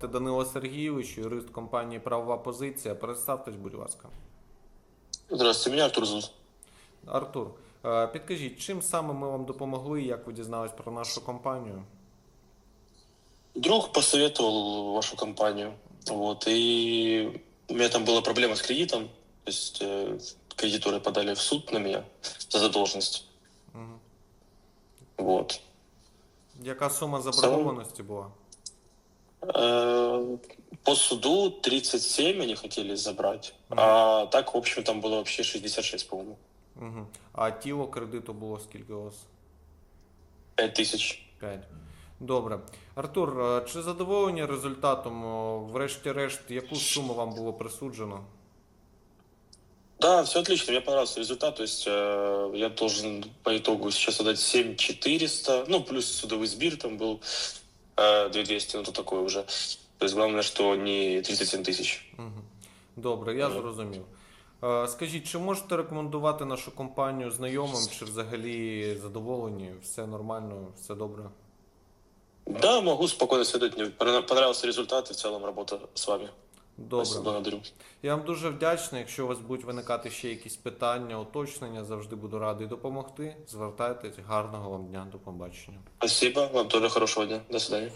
звати Данило Сергійович, юрист компанії Правова позиція. Представтесь, будь ласка. Здравствуйте, меня Артур зовут. Артур, е, підкажіть, чим саме ми вам допомогли, і як ви дізнались про нашу компанію? Друг посоветовал вашу компанию. Вот, и у меня там была проблема с кредитом. То есть э, кредиторы подали в суд на меня за задолженность. Мгм. Вот. Яка сума заборгованості була? Э, По суду 37 они хотели забрать, Мгм. а так, в общем, там было вообще 66, по-моему. Угу. А тіло кредиту було скільки у вас? 5 тысяч. 5. Добре. Артур, е, чи задоволені результатом? О, Врешті-решт, яку суму вам було присуджено? Да, все отлично, мне понравился результат. То есть э, я должен по итогу сейчас отдать 7400, ну, плюс судовый сбир там был э, 2200, ну, то такое уже. То есть главное, что не 37 тысяч. Угу. Добре, я зрозумів. Е, Скажіть, чи можете рекомендувати нашу компанію знайомим, чи взагалі задоволені? Все нормально, все добре? Да, могу спокойно следовать. Мне понравился результат и в целом работа с вами. Добре. Благодарю. Я вам дуже вдячний. Якщо у вас будуть виникати ще якісь питання, уточнення, завжди буду радий допомогти. Звертайтесь. Гарного вам дня, до побачення. Спасибо, вам дуже хорошого дня. До свидания.